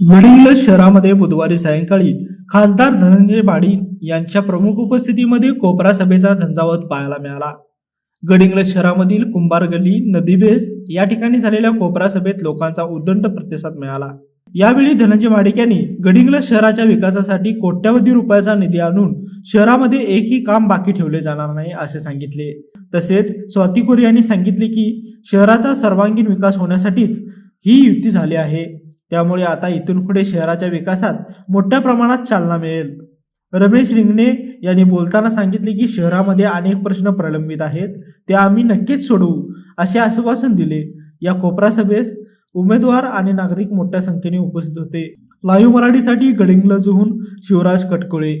वडिंग्लज शहरामध्ये बुधवारी सायंकाळी खासदार धनंजय बाडी यांच्या प्रमुख उपस्थितीमध्ये कोपरा सभेचा झंझावत पाहायला मिळाला. गडिंगल शहरामधील कुंभार गल्ली नदीबेस या ठिकाणी झालेल्या कोपरा सभेत लोकांचा उदंड प्रतिसाद मिळाला. यावेळी धनंजय माडिक यांनी गडिंगल शहराच्या विकासासाठी कोट्यवधी रुपयाचा निधी आणून शहरामध्ये एकही काम बाकी ठेवले जाणार नाही असे सांगितले. तसेच स्वाती कोरी यांनी सांगितले की शहराचा सर्वांगीण विकास होण्यासाठीच ही युती झाली आहे. त्यामुळे आता इथून पुढे शहराच्या विकासात मोठ्या प्रमाणात चालना मिळेल. रमेश रिंगणे यांनी बोलताना सांगितले की शहरामध्ये अनेक प्रश्न प्रलंबित आहेत ते आम्ही नक्कीच सोडवू असे आश्वासन दिले. या कोपरा सभेस उमेदवार आणि नागरिक मोठ्या संख्येने उपस्थित होते. लाईव्ह मराठीसाठी गडिंगलजहून Shivraj Katkole.